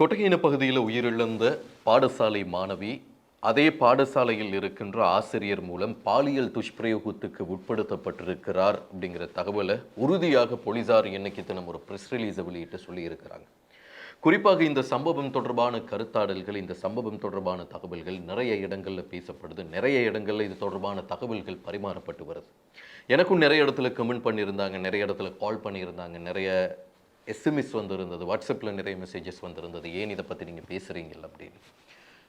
கொட்டகையின பகுதியில் உயிரிழந்த பாடசாலை மாணவி அதே பாடசாலையில் இருக்கின்ற ஆசிரியர் மூலம் பாலியல் துஷ்பிரயோகத்துக்கு உட்படுத்தப்பட்டிருக்கிறார் அப்படிங்கிற தகவலை உறுதியாக போலீசார் இன்னைக்கு தினம் ஒரு ப்ரெஸ் ரிலீஸை வெளியிட்டு சொல்லியிருக்கிறாங்க. குறிப்பாக இந்த சம்பவம் தொடர்பான கருத்தாடல்கள் இந்த சம்பவம் தொடர்பான தகவல்கள் நிறைய இடங்களில் பேசப்படுது. நிறைய இடங்களில் இது தொடர்பான தகவல்கள் பரிமாறப்பட்டு வருது. எனக்கும் நிறைய இடத்துல கமெண்ட் பண்ணியிருந்தாங்க நிறைய இடத்துல கால் பண்ணியிருந்தாங்க நிறைய எஸ்எம்எஸ் வந்திருந்தது வாட்ஸ்அப்பில் நிறைய மெசேஜஸ் வந்திருந்தது. ஏன் இதை பற்றி நீங்கள் பேசுகிறீங்கள் அப்படின்னு.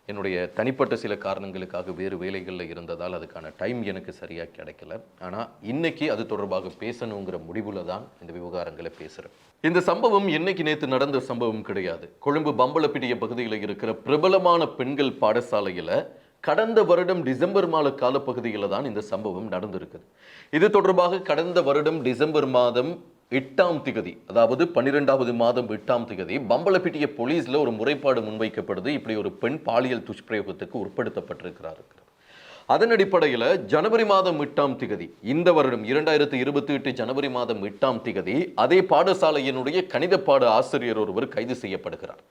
என்னுடைய தனிப்பட்ட சில காரணங்களுக்காக வேறு வேலைகளில் இருந்ததால் அதுக்கான டைம் எனக்கு சரியாக கிடைக்கல. ஆனால் இன்னைக்கு அது தொடர்பாக பேசணுங்கிற முடிவில் தான் இந்த விவகாரங்களை பேசுகிறேன் இந்த சம்பவம் என்னைக்கு நேற்று நடந்த சம்பவம் கிடையாது. கொழும்பு பம்பளப்பிடிய பகுதியில் இருக்கிற பிரபலமான பெண்கள் பாடசாலையில் கடந்த வருடம் டிசம்பர் மாத காலப்பகுதியில் தான் இந்த சம்பவம் நடந்திருக்குது. இது தொடர்பாக கடந்த வருடம் டிசம்பர் மாதம் எட்டாம் திகதி அதாவது பன்னிரெண்டாவது மாதம் எட்டாம் திகதி பம்பலப்பிட்டிய போலீஸில் ஒரு முறைப்பாடு முன்வைக்கப்படுது. இப்படி ஒரு பெண் பாலியல் துஷ்பிரயோகத்துக்கு உட்படுத்தப்பட்டிருக்கிறார். அதன் அடிப்படையில் ஜனவரி மாதம் எட்டாம் திகதி இந்த வருடம் இரண்டாயிரத்தி இருபத்தி எட்டு ஜனவரி மாதம் எட்டாம் திகதி அதே பாடசாலையினுடைய கணித பாட ஆசிரியர் ஒருவர் கைது செய்யப்படுகிறார்.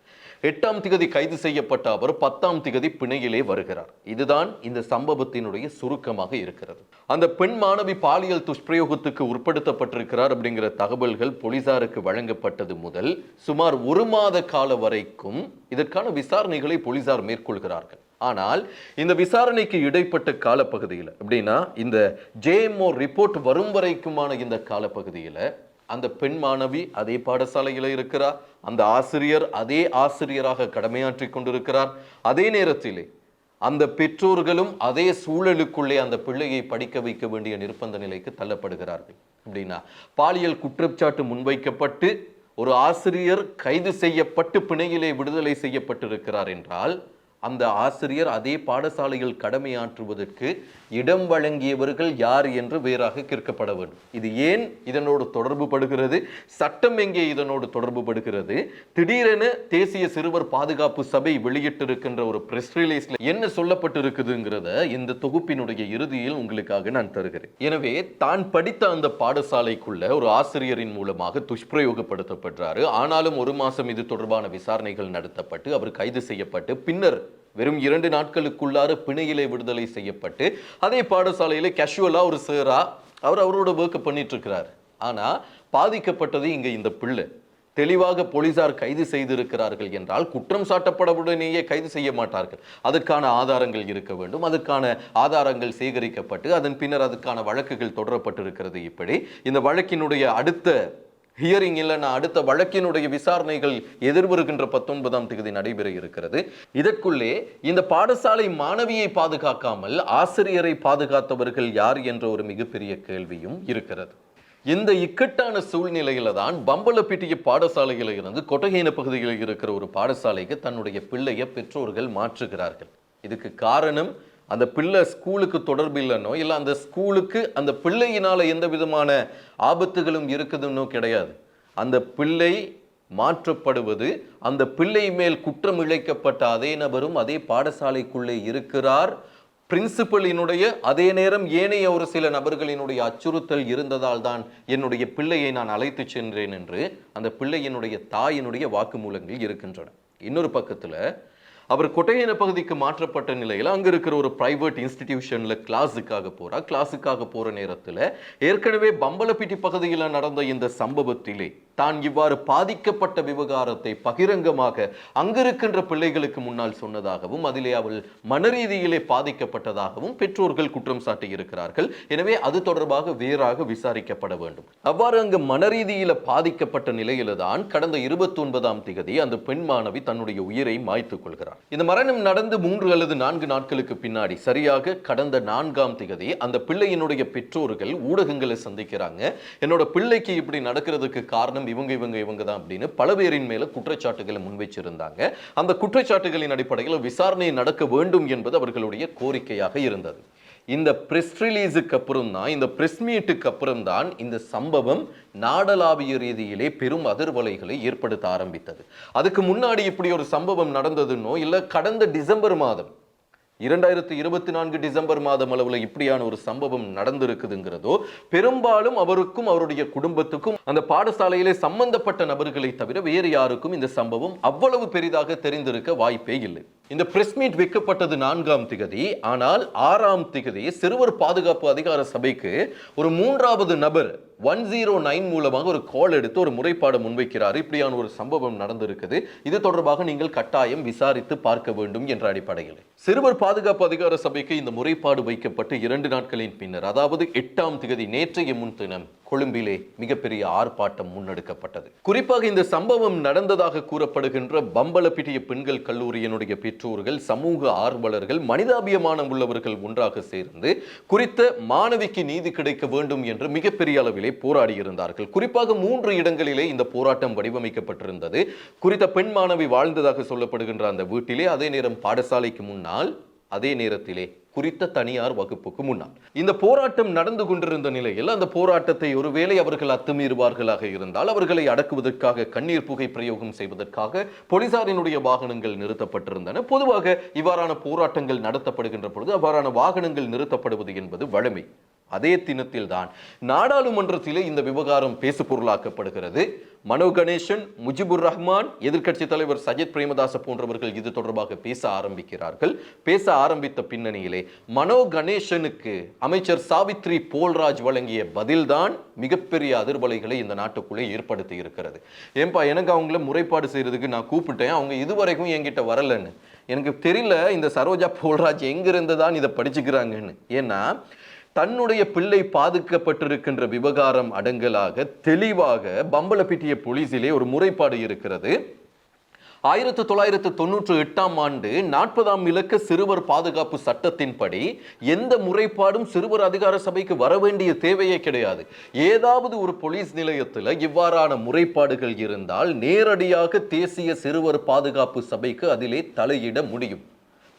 எட்டாம் திகதி கைது செய்யப்பட்ட அவர் பத்தாம் திகதி பிணையிலே வருகிறார். இதுதான் இந்த சம்பவத்தினுடைய சுருக்கமாக இருக்கிறது. அந்த பெண் மாணவி பாலியல் துஷ்பிரயோகத்துக்கு உட்படுத்தப்பட்டிருக்கிறார் அப்படிங்கிற தகவல்கள் போலீசாருக்கு வழங்கப்பட்டது முதல் சுமார் ஒரு மாத கால வரைக்கும் இதற்கான விசாரணைகளை போலீசார் மேற்கொள்கிறார்கள். ஆனால் இந்த விசாரணைக்கு இடைப்பட்ட காலப்பகுதியில் அப்படின்னா இந்த ஜேஎம்ஓ ரிப்போர்ட் வரும் வரைக்குமான இந்த காலப்பகுதியில் அந்த பெண் மாணவி அதே பாடசாலையில் இருக்கிறார். அந்த ஆசிரியர் அதே ஆசிரியராக கடமையாற்றி கொண்டிருக்கிறார். அதே நேரத்திலே அந்த பெற்றோர்களும் அதே சூழலுக்குள்ளே அந்த பிள்ளையை படிக்க வைக்க வேண்டிய நிர்பந்த நிலைக்கு தள்ளப்படுகிறார்கள். அப்படின்னா பாலியல் குற்றச்சாட்டு முன்வைக்கப்பட்டு ஒரு ஆசிரியர் கைது செய்யப்பட்டு பிணையிலே விடுதலை செய்யப்பட்டிருக்கிறார் என்றால் அந்த ஆசிரியர் அதே பாடசாலையில் கடமையாற்றுவதற்கு இடம் வழங்கியவர்கள் யார் என்று வேறாக கேட்கப்பட வேண்டும். இது ஏன் இதனோடு தொடர்பு படுகிறது சட்டம் எங்கே இதனோடு தொடர்பு படுகிறது திடீரென தேசிய சிறுவர் பாதுகாப்பு சபை வெளியிட்டிருக்கின்ற ஒரு பிரஸ் ரிலீஸ்ல என்ன சொல்லப்பட்டிருக்குதுங்கிறத இந்த தொகுப்பினுடைய இறுதியில் உங்களுக்காக நான் தருகிறேன். எனவே தான் படித்த அந்த பாடசாலைக்குள்ள ஒரு ஆசிரியரின் மூலமாக துஷ்பிரயோகப்படுத்தப்படுறாரு ஆனாலும் ஒரு மாசம் இது தொடர்பான விசாரணைகள் நடத்தப்பட்டு அவர் கைது செய்யப்பட்டு பின்னர் வெறும் இரண்டு நாட்களுக்குள்ளார பிணையிலே விடுதலை செய்யப்பட்டு அதே பாடசாலையிலே கேஷுவலாக ஒரு சேரா அவர் அவரோட ஒர்க்கை பண்ணிட்டு இருக்கிறார் பாதிக்கப்பட்டது இங்கே இந்த பிள்ளை. தெளிவாக போலீசார் கைது செய்திருக்கிறார்கள் என்றால் குற்றம் சாட்டப்படவுடனேயே கைது செய்ய மாட்டார்கள். அதற்கான ஆதாரங்கள் இருக்க வேண்டும். அதற்கான ஆதாரங்கள் சேகரிக்கப்பட்டு அதன் பின்னர் அதற்கான வழக்குகள் தொடரப்பட்டிருக்கிறது இப்படி. இந்த வழக்கினுடைய அடுத்த ஹியரிங் இல்லைனா அடுத்த வழக்கினுடைய விசாரணைகள் எதிர்வருகின்ற பத்தொன்பதாம் தேதி நடைபெற இருக்கிறது. இதற்குள்ளே இந்த பாடசாலை மாணவியை பாதுகாக்காமல் ஆசிரியரை பாதுகாத்தவர்கள் யார் என்ற ஒரு மிகப்பெரிய கேள்வியும் இருக்கிறது. இந்த இக்கட்டான சூழ்நிலையில தான் பம்பலப்பிட்டிய பாடசாலையில இருந்து கொட்டகையின பகுதியில் இருக்கிற ஒரு பாடசாலைக்கு தன்னுடைய பிள்ளைய பெற்றோர்கள் மாற்றுகிறார்கள். இதுக்கு காரணம் அந்த பிள்ளை ஸ்கூலுக்கு தொடர்பு இல்லைன்னோ இல்லை அந்த ஸ்கூலுக்கு அந்த பிள்ளையினால் எந்த விதமான ஆபத்துகளும் இருக்குதுன்னோ கிடையாது. அந்த பிள்ளை மாற்றப்படுவது அந்த பிள்ளை மேல் குற்றம் இழைக்கப்பட்ட அதே நபரும் அதே பாடசாலைக்குள்ளே இருக்கிறார். பிரின்சிபலினுடைய அதே நேரம் ஏனைய ஒரு சில நபர்களினுடைய அச்சுறுத்தல் இருந்ததால் தான் என்னுடைய பிள்ளையை நான் அழைத்து சென்றேன் என்று அந்த பிள்ளையினுடைய தாயினுடைய வாக்குமூலங்கள் இருக்கின்றன. இன்னொரு பக்கத்தில் அவர் கொட்டையன பகுதிக்கு மாற்றப்பட்ட நிலையில் அங்கே இருக்கிற ஒரு பிரைவேட் இன்ஸ்டிடியூஷனில் கிளாஸுக்காக போகிறார் கிளாஸுக்காக போகிற நேரத்தில் ஏற்கனவே பம்பலப்பிட்டி பகுதியில் நடந்த இந்த சம்பவத்திலே தான் இவ்வாறு பாதிக்கப்பட்ட விவகாரத்தை பகிரங்கமாக அங்கிருக்கின்ற பிள்ளைகளுக்கு முன்னால் சொன்னதாகவும் அதிலே அவள் மனரீதியிலே பாதிக்கப்பட்டதாகவும் பெற்றோர்கள் குற்றம் சாட்டி இருக்கிறார்கள் எனவே அது தொடர்பாக வேறாக விசாரிக்கப்பட வேண்டும். அவ்வாறு அங்கு மனரீதியில பாதிக்கப்பட்ட நிலையில தான் கடந்த இருபத்தி ஒன்பதாம் திகதி அந்த பெண் மாணவி தன்னுடைய உயிரை மாய்த்துக் கொள்கிறார் இந்த மரணம் நடந்து மூன்று அல்லது நான்கு நாட்களுக்கு பின்னாடி சரியாக கடந்த நான்காம் திகதி அந்த பிள்ளையினுடைய பெற்றோர்கள் ஊடகங்களை சந்திக்கிறாங்க. என்னோட பிள்ளைக்கு இப்படி நடக்கிறதுக்கு காரணம் இவங்க இவங்க இவங்க தான் அப்படின்னு பல பேரின் மேல குற்றச்சாட்டுகளை முன்வைச்சிருந்தாங்க. அந்த குற்றச்சாட்டுகளின் அடிப்படையில் விசாரணை நடக்க வேண்டும் என்பது அவர்களுடைய கோரிக்கையாக இருந்தது. இந்த பிரஸ் ரிலீஸுக்கு அப்புறம் தான் இந்த பிரஸ் மீட்டுக்கு அப்புறம் தான் இந்த சம்பவம் நாடளாவிய ரீதியிலே பெரும் அதிர்வலைகளை ஏற்படுத்த ஆரம்பித்தது. அதுக்கு முன்னாடி இப்படி ஒரு சம்பவம் நடந்ததுன்னோ இல்லை கடந்த டிசம்பர் மாதம் இரண்டாயிரத்தி இருபத்தி நான்கு டிசம்பர் மாதம் அளவுல இப்படியான ஒரு சம்பவம் நடந்திருக்குதுங்கிறதோ பெரும்பாலும் அவருக்கும் அவருடைய குடும்பத்துக்கும் அந்த பாடசாலையிலே சம்பந்தப்பட்ட நபர்களை தவிர வேறு யாருக்கும் இந்த சம்பவம் அவ்வளவு பெரிதாக தெரிந்திருக்க வாய்ப்பே இல்லை. இந்த பிரஸ் மீட் வைக்கப்பட்டது நான்காம் திகதி ஆனால் ஆறாம் திகதி சிறுவர் பாதுகாப்பு அதிகார சபைக்கு ஒரு மூன்றாவது நபர் ஒன் ஜீரோ நைன் மூலமாக ஒரு கால் எடுத்து ஒரு முறைப்பாடு முன்வைக்கிறார். இப்படியான ஒரு சம்பவம் நடந்திருக்குது. இது தொடர்பாக நீங்கள் கட்டாயம் விசாரித்து பார்க்க வேண்டும் என்ற அடிப்படையில். சிறுவர் பாதுகாப்பு அதிகார சபைக்கு இந்த முறைப்பாடு வைக்கப்பட்டு இரண்டு நாட்களின் பின்னர் அதாவது எட்டாம் திகதி நேற்றைய முன்தினம் கொழும்பிலே மிகப்பெரிய ஆர்ப்பாட்டம் முன்னெடுக்கப்பட்டது. குறிப்பாக இந்த சம்பவம் நடந்ததாக கூறப்படுகின்ற பம்பலப்பிட்டிய பெண்கள் கல்லூரியினுடைய பெற்றோர்கள் சமூக ஆர்வலர்கள் மனிதாபியமானம் உள்ளவர்கள் ஒன்றாக சேர்ந்து குறித்த மாணவிக்கு நீதி கிடைக்க வேண்டும் என்று மிகப்பெரிய அளவிலே போராடி இருந்தார்கள் குறிப்பாக மூன்று இடங்களிலே இந்த போராட்டம் வடிவமைக்கப்பட்டிருந்தது. குறித்த பெண் மாணவி வாழ்ந்ததாக சொல்லப்படுகின்ற அந்த வீட்டிலே அதே நேரம் பாடசாலைக்கு முன்னால் அதே நேரத்திலே குறித்த தனியார் வகுப்புக்கு முன்னால். இந்த போராட்டம் நடந்து கொண்டிருந்த நிலையில் அந்த போராட்டத்தை ஒருவேளை அவர்கள் அத்துமீறுவார்களாக இருந்தால் அவர்களை அடக்குவதற்காக கண்ணீர் புகை பிரயோகம் செய்வதற்காக போலீசாரினுடைய வாகனங்கள் நிறுத்தப்பட்டிருந்தன. பொதுவாக இவ்வாறான போராட்டங்கள் நடத்தப்படுகின்ற பொழுது அவ்வாறான வாகனங்கள் நிறுத்தப்படுவது என்பது வழமை. அதே தினத்தில் தான் நாடாளுமன்றத்திலே இந்த விவகாரம் பேசு பொருளாக்கப்படுகிறது. மனோ கணேசன் முஜிபுர் ரஹ்மான் எதிர்க்கட்சி தலைவர் சஜித் பிரேமதாச போன்றவர்கள் இது தொடர்பாக பேச ஆரம்பிக்கிறார்கள். பேச ஆரம்பித்த பின்னணியிலே மனோ கணேசனுக்கு அமைச்சர் சாவித்ரி போல்ராஜ் வழங்கிய பதில்தான் மிகப்பெரிய அதிர்வலைகளை இந்த நாட்டுக்குள்ளே ஏற்படுத்தி இருக்கிறது. ஏன்பா எனக்கு அவங்கள முறைப்பாடு செய்யறதுக்கு நான் கூப்பிட்டேன். அவங்க இதுவரைக்கும் என்கிட்ட வரலன்னு. எனக்கு தெரியல இந்த சரோஜா போல்ராஜ் எங்கிருந்து தான் இதை படிச்சுக்கிறாங்கன்னு. ஏன்னா தன்னுடைய பிள்ளை பாதிக்கப்பட்டிருக்கின்ற விவகாரம் அடங்கலாக தெளிவாக பம்பலப்பிட்டிய போலீஸிலே ஒரு முறைப்பாடு இருக்கிறது. ஆயிரத்து தொள்ளாயிரத்து தொன்னூற்றி எட்டாம் ஆண்டு நாற்பதாம் இலக்க சிறுவர் பாதுகாப்பு சட்டத்தின்படி எந்த முறைப்பாடும் சிறுவர் அதிகார சபைக்கு வர வேண்டிய தேவையே கிடையாது. ஏதாவது ஒரு போலீஸ் நிலையத்தில் இவ்வாறான முறைப்பாடுகள் இருந்தால் நேரடியாக தேசிய சிறுவர் பாதுகாப்பு சபைக்கு அதிலே தலையிட முடியும்.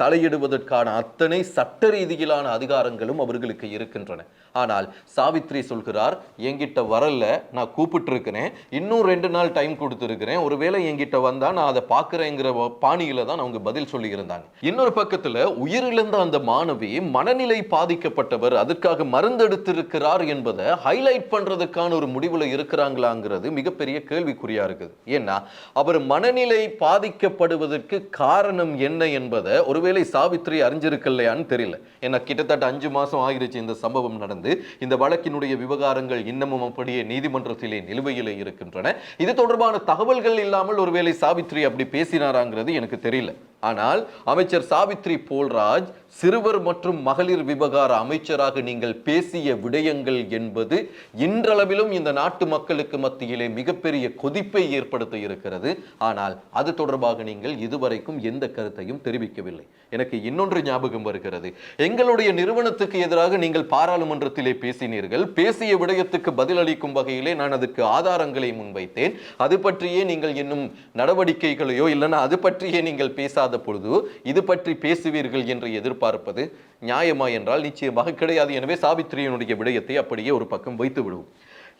தலையிடுவதற்கான அத்தனை சட்ட ரீதியிலான அதிகாரங்களும் அவர்களுக்கு இருக்கின்றன. ஆனால் சாவித்ரி சொல்கிறார் என்கிட்ட வரல நான் கூப்பிட்டு இருக்கிறேன் இன்னும் ரெண்டு நாள் டைம் கொடுத்துருக்கிறேன். ஒருவேளை என்கிட்ட வந்தா நான் அதை பார்க்குறேங்கிற பாணியில் தான் அவங்க பதில் சொல்லியிருந்தாங்க. இன்னொரு பக்கத்துல உயிரிழந்த அந்த மாணவி மனநிலை பாதிக்கப்பட்டவர். அதற்காக மருந்தெடுத்திருக்கிறார் என்பதை ஹைலைட் பண்றதுக்கான ஒரு முடிவுல இருக்கிறாங்களாங்கிறது மிகப்பெரிய கேள்விக்குறியா இருக்குது. ஏன்னா அவர் மனநிலை பாதிக்கப்படுவதற்கு காரணம் என்ன என்பதை ஒருவேளை சாவித்ரி அறிஞ்சிருக்கலையான்னு தெரியல. ஏன்னா கிட்டத்தட்ட அஞ்சு மாசம் ஆகிருச்சு இந்த சம்பவம் நடந்து. இந்த வழக்கினுடைய விவகாரங்கள் இன்னமும் அப்படியே நீதிமன்றத்திலே நிலுவையிலே இருக்கின்றன. இது தொடர்பான தகவல்கள் இல்லாமல் ஒருவேளை சாவித்ரி அப்படி பேசினாராங்கிறது எனக்கு தெரியல. ஆனால் அமைச்சர் சாவித்ரி போல்ராஜ் சிறுவர் மற்றும் மகளிர் விவகார அமைச்சராக நீங்கள் பேசிய விடயங்கள் என்பது இன்றளவிலும் இந்த நாட்டு மக்களுக்கு மத்தியிலே மிகப்பெரிய கொதிப்பை ஏற்படுத்த இருக்கிறது. ஆனால் அது தொடர்பாக நீங்கள் இதுவரைக்கும் எந்த கருத்தையும் தெரிவிக்கவில்லை. எனக்கு இன்னொன்று ஞாபகம் வருகிறது. எங்களுடைய நிறுவனத்துக்கு எதிராக நீங்கள் பாராளுமன்றத்திலே பேசினீர்கள். பேசிய விடயத்துக்கு பதிலளிக்கும் வகையிலே நான் அதுக்கு ஆதாரங்களை முன்வைத்தேன். அது பற்றியே நீங்கள் இன்னும் நடவடிக்கைகளையோ இல்லைன்னா அது பற்றியே நீங்கள் பேசாத பொழுது இது பற்றி பேசுவீர்கள் என்று எதிர்பார்ப்பது நியாயமா என்றால் நிச்சயமாக கிடையாது. எனவே சாவித்திரியனுடைய விடயத்தை அப்படியே ஒரு பக்கம் வைத்து விடுவோம்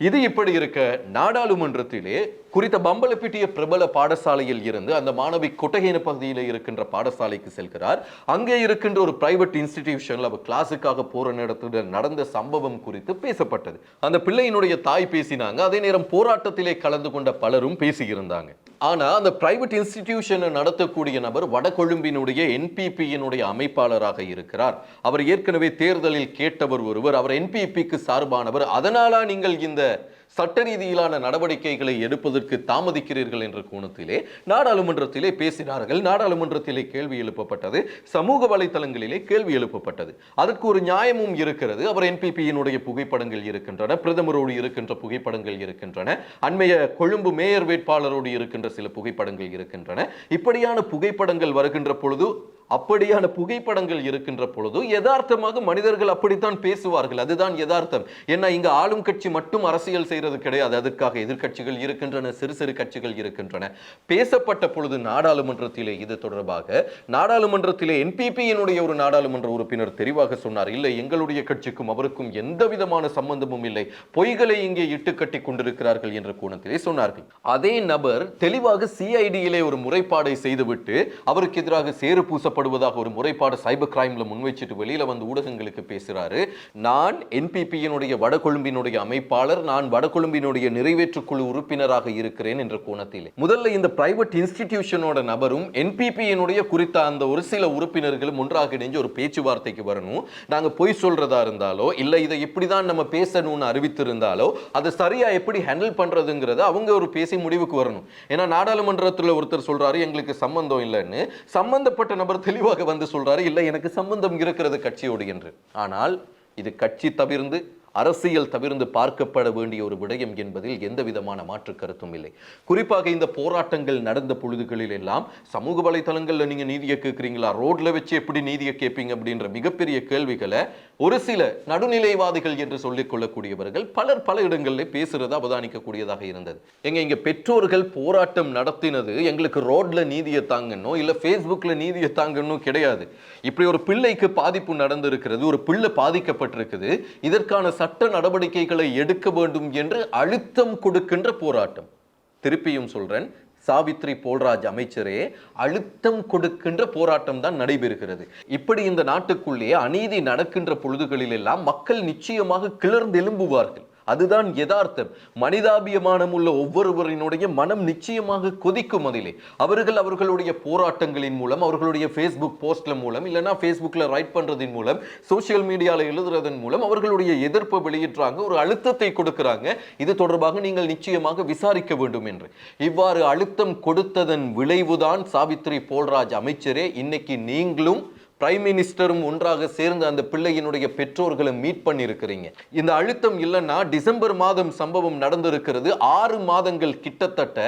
இது இப்படி இருக்க நாடாளுமன்றத்திலே குறித்த பம்பலப்பிட்டிய பிரபல பாடசாலையில் இருந்து அந்த மாணவி கொட்டகேன பகுதியில் இருக்கின்ற பாடசாலைக்கு செல்கிறார். அங்கே இருக்கின்ற ஒரு பிரைவேட் இன்ஸ்டிடியூஷன்ல அவர் கிளாஸுக்காக போற நேரத்துல நடந்த சம்பவம் குறித்து பேசப்பட்டது. அந்த பிள்ளையினுடைய தாய் பேசினாங்க. அதே நேரம் போராட்டத்திலே கலந்து கொண்ட பலரும் பேசியிருந்தாங்க. ஆனால் அந்த பிரைவேட் இன்ஸ்டிடியூஷனை நடத்தக்கூடிய நபர் வடகொழும்பினுடைய என்பிபியினுடைய அமைப்பாளராக இருக்கிறார். அவர் ஏற்கனவே தேர்தலில் கேட்டவர் ஒருவர். அவர் என்பிபிக்கு சார்பானவர். அதனாலா நீங்கள் இந்த சட்ட ரீதியிலான நடவடிக்கைகளை எடுப்பதற்கு தாமதிக்கிறீர்கள் என்ற கோணத்திலே நாடாளுமன்றத்திலே பேசினார்கள். நாடாளுமன்றத்திலே கேள்வி எழுப்பப்பட்டது. சமூக வலைதளங்களிலே கேள்வி எழுப்பப்பட்டது. அதற்கு ஒரு நியாயமும் இருக்கிறது. அவர் என்பிபியினுடைய புகைப்படங்கள் இருக்கின்றன. பிரதமரோடு இருக்கின்ற புகைப்படங்கள் இருக்கின்றன. அண்மைய கொழும்பு மேயர் வேட்பாளரோடு இருக்கின்ற சில புகைப்படங்கள் இருக்கின்றன. இப்படியான புகைப்படங்கள் வருகின்ற பொழுது அப்படியான புகைப்படங்கள் இருக்கின்ற பொழுது யதார்த்தமாக மனிதர்கள் அப்படித்தான் பேசுவார்கள். அதுதான் யதார்த்தம். ஏன்னா இங்க ஆளும் கட்சி மட்டும் அரசியல் செய்யறது கிடையாது. அதற்காக எதிர்க்கட்சிகள் இருக்கின்றன சிறு சிறு கட்சிகள் இருக்கின்றன. பேசப்பட்ட பொழுது நாடாளுமன்றத்திலே இது தொடர்பாக நாடாளுமன்றத்திலே என்பிபியினுடைய ஒரு நாடாளுமன்ற உறுப்பினர் தெளிவாக சொன்னார் இல்லை எங்களுடைய கட்சிக்கும் அவருக்கும் எந்த விதமான சம்பந்தமும் இல்லை. பொய்களை இங்கே இட்டு கட்டி கொண்டிருக்கிறார்கள் என்ற கோணத்திலே சொன்னார்கள். அதே நபர் தெளிவாக சிஐடியிலே ஒரு முறைப்பாடை செய்துவிட்டு அவருக்கு எதிராக சேறு பூசப்பட்ட துன்புறுத்தப்படுவதாக ஒரு முறைப்பாடு சைபர் கிரைம்ல முன்வைச்சிட்டு வெளியில வந்து ஊடகங்களுக்கு பேசுறாரு. நான் என்பிபியினுடைய வடகொழும்பினுடைய அமைப்பாளர் நான் வடகொழும்பினுடைய நிறைவேற்றுக்குழு உறுப்பினராக இருக்கிறேன் என்ற கோணத்தில். முதல்ல இந்த பிரைவேட் இன்ஸ்டிடியூஷனோட நபரும் என்பிபியினுடைய குறித்த அந்த ஒரு சில உறுப்பினர்களும் ஒன்றாக இணைஞ்சு ஒரு பேச்சுவார்த்தைக்கு வரணும். நாங்க பொய் சொல்றதா இருந்தாலோ இல்ல இதை இப்படிதான் நம்ம பேசணும்னு அறிவித்திருந்தாலோ அதை சரியா எப்படி ஹேண்டில் பண்றதுங்கிறத அவங்க ஒரு பேசி முடிவுக்கு வரணும். ஏன்னா நாடாளுமன்றத்தில் ஒருத்தர் சொல்றாரு எங்களுக்கு சம்பந்தம் இல்லைன்னு. சம்பந்தப்பட்ட நபர் தெளிவாக வந்து சொல்றாரு இல்லை எனக்கு சம்பந்தம் இருக்கிறது கட்சியோடு என்று. ஆனால் இது கட்சி தவிர்ந்து அரசியல் தவிர்ந்து பார்க்கப்பட வேண்டிய ஒரு விடயம் என்பதில் எந்த விதமான மாற்று கருத்தும் இல்லை. குறிப்பாக இந்த போராட்டங்கள் நடந்த பொழுதுகளில் எல்லாம் சமூக வலைதளங்களில் நீங்கள் நீதியை கேட்குறீங்களா? ரோட்ல வச்சு எப்படி நீதியை கேட்பீங்க அப்படின்ற மிகப்பெரிய கேள்விகளை ஒரு சில நடுநிலைவாதிகள் என்று சொல்லிக் கொள்ளக்கூடியவர்கள் பலர் பல இடங்களில் பேசுறது அவதானிக்கக்கூடியதாக இருந்தது. எங்க இங்க பெற்றோர்கள் போராட்டம் நடத்தினது எங்களுக்கு ரோட்ல நீதியை தாங்கணும் இல்ல ஃபேஸ்புக்ல நீதியை தாங்கணும் கிடையாது. இப்படி ஒரு பிள்ளைக்கு பாதிப்பு நடந்திருக்கிறது ஒரு பிள்ளை பாதிக்கப்பட்டிருக்குது இதற்கான சட்ட நடவடிக்கைகளை எடுக்க வேண்டும் என்று அழுத்தம் கொடுக்கின்ற போராட்டம். திருப்பியும் சொல்றேன் சாவித்ரி போல்ராஜ் அமைச்சரே அழுத்தம் கொடுக்கின்ற போராட்டம் தான் நடைபெறுகிறது. இப்படி இந்த நாட்டுக்குள்ளே அநீதி நடக்கின்ற பொழுதுகளில் எல்லாம் மக்கள் நிச்சயமாக கிளர்ந்தெலும்புவார்கள் அதுதான் யதார்த்தம். மனிதாபியமானம் உள்ள ஒவ்வொருவரினுடைய மனம் நிச்சயமாக கொதிக்கும் அதிலே. அவர்கள் அவர்களுடைய போராட்டங்களின் மூலம் அவர்களுடைய ஃபேஸ்புக் போஸ்ட்ல மூலம் இல்லைன்னா ஃபேஸ்புக்கில் ரைட் பண்ணுறதின் மூலம் சோஷியல் மீடியாவில் எழுதுறதன் மூலம் அவர்களுடைய எதிர்ப்பை வெளியிடுறாங்க ஒரு அழுத்தத்தை கொடுக்குறாங்க. இது தொடர்பாக நீங்கள் நிச்சயமாக விசாரிக்க வேண்டும் என்று. இவ்வாறு அழுத்தம் கொடுத்ததன் விளைவுதான் சாவித்ரி போல்ராஜ் அமைச்சரே. இன்னைக்கு நீங்களும் பிரைம் மினிஸ்டரும் ஒன்றாக சேர்ந்து அந்த பிள்ளையினுடைய பெற்றோர்களை மீட் பண்ணியிருக்கிறீங்க. இந்த அழுத்தம் இல்லைன்னா டிசம்பர் மாதம் சம்பவம் நடந்திருக்கிறது. ஆறு மாதங்கள் கிட்டத்தட்ட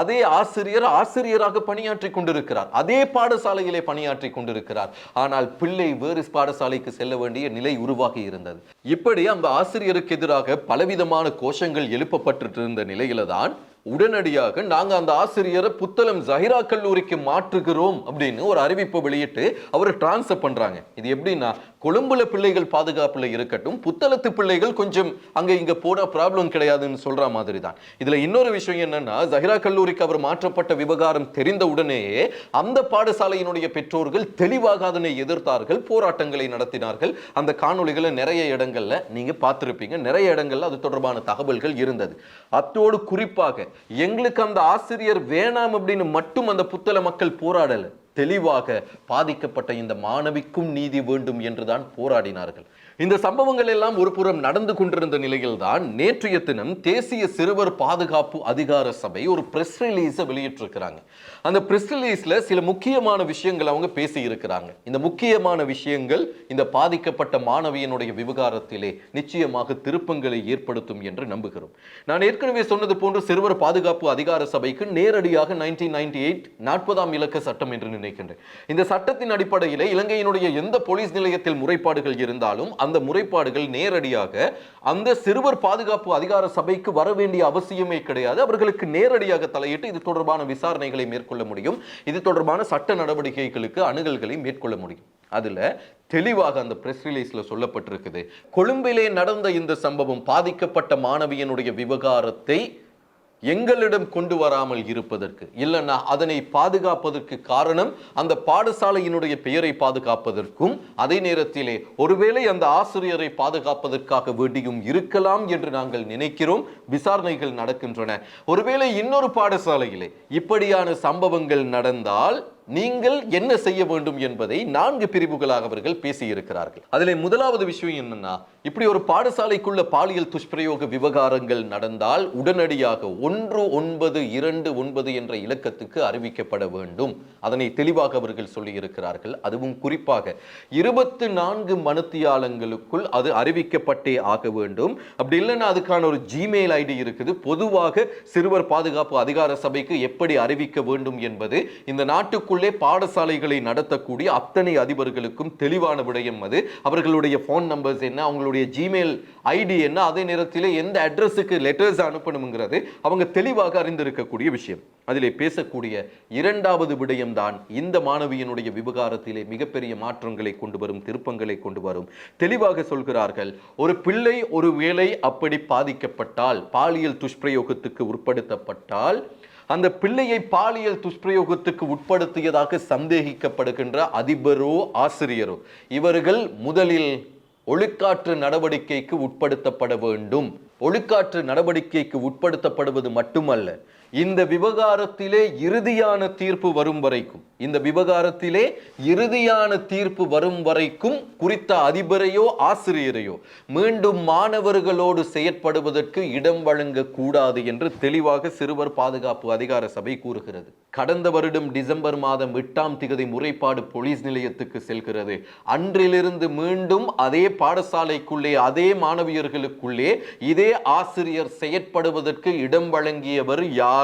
அதே ஆசிரியர் ஆசிரியராக பணியாற்றி கொண்டிருக்கிறார். அதே பாடசாலையிலே பணியாற்றி கொண்டிருக்கிறார். ஆனால் பிள்ளை வேறு பாடசாலைக்கு செல்ல வேண்டிய நிலை உருவாகி இருந்தது. இப்படி அந்த ஆசிரியருக்கு எதிராக பலவிதமான கோஷங்கள் எழுப்பப்பட்டு இருந்த நிலையில தான் உடனடியாக நாங்க அந்த ஆசிரியரை புத்தளம் ஜஹிரா கல்லூரிக்கு மாற்றுகிறோம் அப்படின்னு ஒரு அறிவிப்பை வெளியிட்டு அவரை டிரான்ஸ்ஃபர் பண்றாங்க. இது எப்படின்னா கொழும்புல பிள்ளைகள் பாதுகாப்புல இருக்கட்டும் புத்தளத்து பிள்ளைகள் கொஞ்சம் அங்க இங்க போட ப்ராப்ளம் கிடையாதுன்னு சொல்ற மாதிரி தான் இதுல இன்னொரு விஷயம் என்னன்னா ஜஹிரா கல்லூரிக்கு அவர் மாற்றப்பட்ட விவகாரம் தெரிந்த உடனேயே அந்த பாடசாலையினுடைய பெற்றோர்கள் தெளிவாக அதனை எதிர்த்தார்கள் போராட்டங்களை நடத்தினார்கள். அந்த காணொளிகளை நிறைய இடங்கள்ல நீங்க பார்த்திருப்பீங்க. நிறைய இடங்கள்ல அது தொடர்பான தகவல்கள் இருந்தது. அத்தோடு குறிப்பாக எங்களுக்கு அந்த ஆசிரியர் வேணாம் அப்படின்னு மட்டும் அந்த புத்தள மக்கள் போராடலை. தெளிவாக பாதிக்கப்பட்ட இந்த மாணவிக்கும் நீதி வேண்டும் என்றுதான் போராடினார்கள். இந்த சம்பவங்கள் எல்லாம் ஒரு புறம் நடந்து கொண்டிருந்த நிலையில்தான் நேற்றைய தினம் தேசிய சிறுவர் பாதுகாப்பு அதிகார சபை ஒரு பிரஸ் ரிலீஸை வெளியிட்டிருக்கிறாங்க. அந்த பிரஸ் ரிலீஸில் சில முக்கியமான விஷயங்கள் அவங்க பேசி இருக்கிறாங்க இந்த முக்கியமான விஷயங்கள் இந்த பாதிக்கப்பட்ட மாணவியனுடைய விவகாரத்திலே நிச்சயமாக திருப்பங்களை ஏற்படுத்தும் என்று நம்புகிறோம். நான் ஏற்கனவே சொன்னது போன்று சிறுவர் பாதுகாப்பு அதிகார சபைக்கு நேரடியாக நைன்டீன் நைன்டி எயிட் நாற்பதாம் இலக்க சட்டம் என்று நினைக்கின்றேன். இந்த சட்டத்தின் அடிப்படையிலே இலங்கையினுடைய எந்த போலீஸ் நிலையத்தில் முறைப்பாடுகள் இருந்தாலும் அந்த முறைப்பாடுகள் நேரடியாக அந்த சிறுவர் பாதுகாப்பு அதிகார சபைக்கு வர வேண்டிய அவசியமே கிடையாது. அவர்களுக்கு நேரடியாக தலையிட்டு இது தொடர்பான விசாரணைகளை மேற்கொள்ள முடியும். இது தொடர்பான சட்ட நடவடிக்கைகளுக்கு அணுகல்களை மேற்கொள்ள முடியும். அதில் தெளிவாக அந்த பிரஸ் ரிலீஸில் சொல்லப்பட்டிருக்குது. கொழும்பிலே நடந்த இந்த சம்பவம் பாதிக்கப்பட்ட மாணவியனுடைய விவகாரத்தை எங்களிடம் கொண்டு வராமல் இருப்பதற்கு இல்லைன்னா அதனை பாதுகாப்பதற்கு காரணம் அந்த பாடசாலையினுடைய பெயரை பாதுகாப்பதற்கும் அதே நேரத்திலே ஒருவேளை அந்த ஆசிரியரை பாதுகாப்பதற்காக வேண்டியும் இருக்கலாம் என்று நாங்கள் நினைக்கிறோம். விசாரணைகள் நடக்கின்றன. ஒருவேளை இன்னொரு பாடசாலையிலே இப்படியான சம்பவங்கள் நடந்தால் நீங்கள் என்ன செய்ய வேண்டும் என்பதை நான்கு பிரிவுகளாக அவர்கள் பேசியிருக்கிறார்கள். அதில் முதலாவது விஷயம் என்னன்னா இப்படி ஒரு பாடசாலைக்குள்ள பாலியல் துஷ்பிரயோக விவகாரங்கள் நடந்தால் உடனடியாக ஒன்று ஒன்பது இரண்டு ஒன்பது என்ற இலக்கத்துக்கு அறிவிக்கப்பட வேண்டும். அதனை தெளிவாக அவர்கள் சொல்லியிருக்கிறார்கள். அதுவும் குறிப்பாக இருபத்து நான்கு மனுத்தியாளங்களுக்குள் அது அறிவிக்கப்பட்டே ஆக வேண்டும். அப்படி இல்லைன்னா அதுக்கான ஒரு ஜிமெயில் ஐடி இருக்குது. பொதுவாக சிறுவர் பாதுகாப்பு அதிகார சபைக்கு எப்படி அறிவிக்க வேண்டும் என்பது இந்த நாட்டுக்குள்ளே பாடசாலைகளை நடத்தக்கூடிய அத்தனை அதிபர்களுக்கும் தெளிவான விடயம் அது. அவர்களுடைய ஃபோன் நம்பர்ஸ் என்ன? அவங்களுடைய ஜிமெயில் ஐடி என்ன அதே நேரத்தில் எந்த அட்ரஸுக்கு லெட்டர்ஸ் அனுப்பணுங்கிறது அவங்க தெளிவாக அறிந்திருக்கக்கூடிய விஷயம். அதிலே பேசக்கூடிய இரண்டாவது விடயம்தான் இந்த மாணவியினுடைய விவகாரத்திலே மிகப்பெரிய மாற்றங்களை கொண்டு வரும் திருப்பங்களை கொண்டு வரும். தெளிவாக சொல்கிறார்கள் ஒரு பிள்ளை ஒரு வேளை அப்படி பாதிக்கப்பட்டால் பாலியல் துஷ்பிரயோகத்துக்கு உட்படுத்தப்பட்டால் அந்த பிள்ளையை பாலியல் துஷ்பிரயோகத்துக்கு உட்படுத்தியதாக சந்தேகிக்கப்படுகின்ற அதிபரோ ஆசிரியரோ இவர்கள் முதலில் ஒழுக்காற்று நடவடிக்கைக்கு உட்படுத்தப்பட வேண்டும். ஒழுக்காற்று நடவடிக்கைக்கு உட்படுத்தப்படுவது மட்டுமல்ல இந்த விவகாரத்திலே இறுதியான தீர்ப்பு வரும் வரைக்கும் இந்த விவகாரத்திலே இறுதியான தீர்ப்பு வரும் வரைக்கும் குறித்த அதிபரையோ ஆசிரியரையோ மீண்டும் மாணவர்களோடு செயற்படுவதற்கு இடம் வழங்கக்கூடாது என்று தெளிவாக சிறுவர் பாதுகாப்பு அதிகார சபை கூறுகிறது. கடந்த வருடம் டிசம்பர் மாதம் எட்டாம் திகதி முறைப்பாடு போலீஸ் நிலையத்துக்கு செல்கிறது. அன்றிலிருந்து மீண்டும் அதே பாடசாலைக்குள்ளே அதே மாணவியர்களுக்குள்ளே இதே ஆசிரியர் செயற்படுவதற்கு இடம் வழங்கியவர் யார்?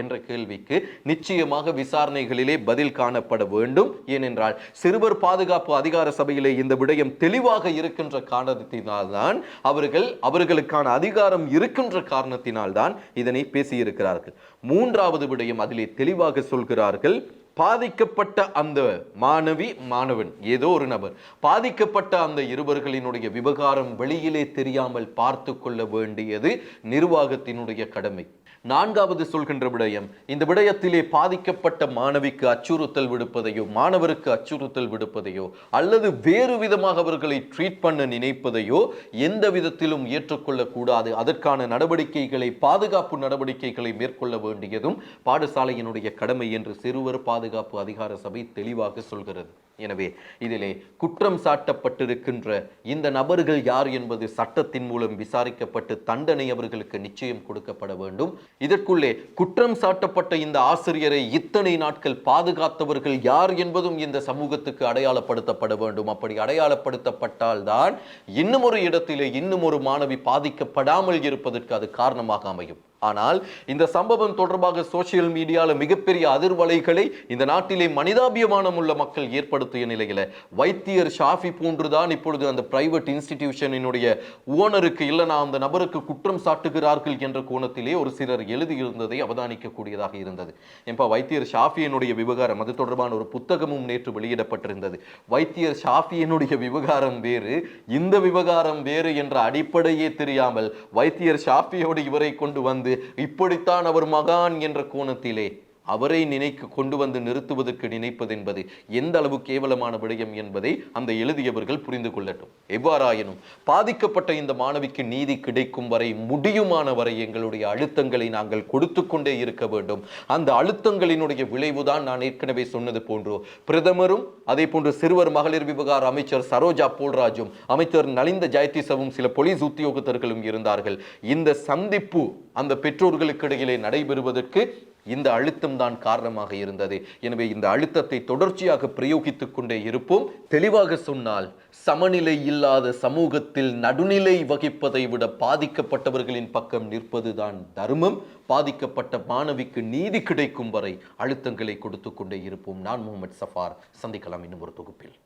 என்ற கேள்விக்கு நிச்சயமாக விசாரணைகளிலே பதில் காணப்பட வேண்டும். ஏனென்றால் சிறுவர் பாதுகாப்பு அதிகார சபையிலே இந்த விடயம் தெளிவாக இருக்கின்ற காரணத்தினால்தான் அவர்கள் அவர்களுக்கான அதிகாரம் இருக்கின்ற காரணத்தினால்தான் இதனை பேசியிருக்கிறார்கள். மூன்றாவது விடயம் அதிலே தெளிவாக சொல்கிறார்கள் பாதிக்கப்பட்ட அந்த மாணவி மாணவன் ஏதோ ஒரு நபர் பாதிக்கப்பட்ட அந்த இருவர்களினுடைய விவகாரம் வெளியிலே தெரியாமல் பார்த்து கொள்ள வேண்டியது நிர்வாகத்தினுடைய கடமை. நான்காவது சொல்கின்ற விடயம் இந்த விடயத்திலே பாதிக்கப்பட்ட மாணவிக்கு அச்சுறுத்தல் விடுப்பதையோ மாணவருக்கு அச்சுறுத்தல் விடுப்பதையோ அல்லது வேறு விதமாக அவர்களை ட்ரீட் பண்ண நினைப்பதையோ எந்த விதத்திலும் ஏற்றுக்கொள்ளக்கூடாது அதற்கான நடவடிக்கைகளை பாதுகாப்பு நடவடிக்கைகளை மேற்கொள்ள வேண்டியதும் பாடசாலையினுடைய கடமை என்று சிறுவர் பாதுகாப்பு அதிகார சபை தெளிவாக சொல்கிறது. எனவே இதிலே குற்றம் சாட்டப்பட்டிருக்கின்ற இந்த நபர்கள் யார் என்பது சட்டத்தின் மூலம் விசாரிக்கப்பட்டு தண்டனை அவர்களுக்கு நிச்சயம் கொடுக்கப்பட வேண்டும். இதற்குள்ளே குற்றம் சாட்டப்பட்ட இந்த ஆசிரியரை இத்தனை நாட்கள் பாதுகாத்தவர்கள் யார் என்பதும் இந்த சமூகத்துக்கு அடையாளப்படுத்தப்பட வேண்டும். அப்படி அடையாளப்படுத்தப்பட்டால் தான் இன்னும் ஒரு இடத்திலே இன்னும் ஒரு மாணவி பாதிக்கப்படாமல் இருப்பதற்கு அது காரணமாக அமையும். ஆனால் இந்த சம்பவம் தொடர்பாக சோசியல் மீடியாவில் மிகப்பெரிய அதிர்வலைகளை இந்த நாட்டிலே மனிதாபியமானம் உள்ள மக்கள் ஏற்படுத்திய நிலையில வைத்தியர் ஷாஃபி போன்றுதான் இப்பொழுது அந்த பிரைவேட் இன்ஸ்டிடியூஷனினுடைய ஓனருக்கு இல்லைனா அந்த நபருக்கு குற்றம் சாட்டுகிறார்கள் என்ற கோணத்திலே ஒரு சிலர் எழுதியிருந்ததை அவதானிக்கக்கூடியதாக இருந்தது. என்பா வைத்தியர் ஷாஃபியினுடைய விவகாரம் அது தொடர்பான ஒரு புத்தகமும் நேற்று வெளியிடப்பட்டிருந்தது. வைத்தியர் ஷாஃபியினுடைய விவகாரம் வேறு இந்த விவகாரம் வேறு என்ற அடிப்படையே தெரியாமல் வைத்தியர் ஷாஃபியோடு இவரை கொண்டு வந்து இப்படித்தான் அவர் மகான் என்ற கோணத்திலே அவரை நினைக்க கொண்டு வந்து நிறுத்துவதற்கு நினைப்பது என்பது எந்த அளவு கேவலமான விடயம் என்பதை அந்த எழுதியவர்கள் புரிந்து கொள்ளட்டும். எவ்வாறாயினும் பாதிக்கப்பட்ட இந்த மாணவிக்கு நீதி கிடைக்கும் வரை முடியுமான வரை எங்களுடைய அழுத்தங்களை நாங்கள் கொடுத்து கொண்டே இருக்க வேண்டும். அந்த அழுத்தங்களினுடைய விளைவுதான் நான் ஏற்கனவே சொன்னது போன்று பிரதமரும் அதே போன்று சிறுவர் மகளிர் விவகார அமைச்சர் சரோஜா போல்ராஜும் அமைச்சர் நலிந்த ஜெயதிசவும் சில போலீஸ் உத்தியோகத்தர்களும் இருந்தார்கள். இந்த சந்திப்பு அந்த பெற்றோர்களுக்கு இடையிலே நடைபெறுவதற்கு இந்த அழுத்தம் தான் காரணமாக இருந்தது. எனவே இந்த அழுத்தத்தை தொடர்ச்சியாக பிரயோகித்துக் கொண்டே இருப்போம். தெளிவாக சொன்னால் சமநிலை இல்லாத சமூகத்தில் நடுநிலை வகிப்பதை விட பாதிக்கப்பட்டவர்களின் பக்கம் நிற்பதுதான் தர்மம். பாதிக்கப்பட்ட மாணவிக்கு நீதி கிடைக்கும் வரை அழுத்தங்களை கொடுத்து கொண்டே இருப்போம். நான் முகமது சஃபார். சந்திக்கலாம் இன்னும் ஒரு தொகுப்பில்.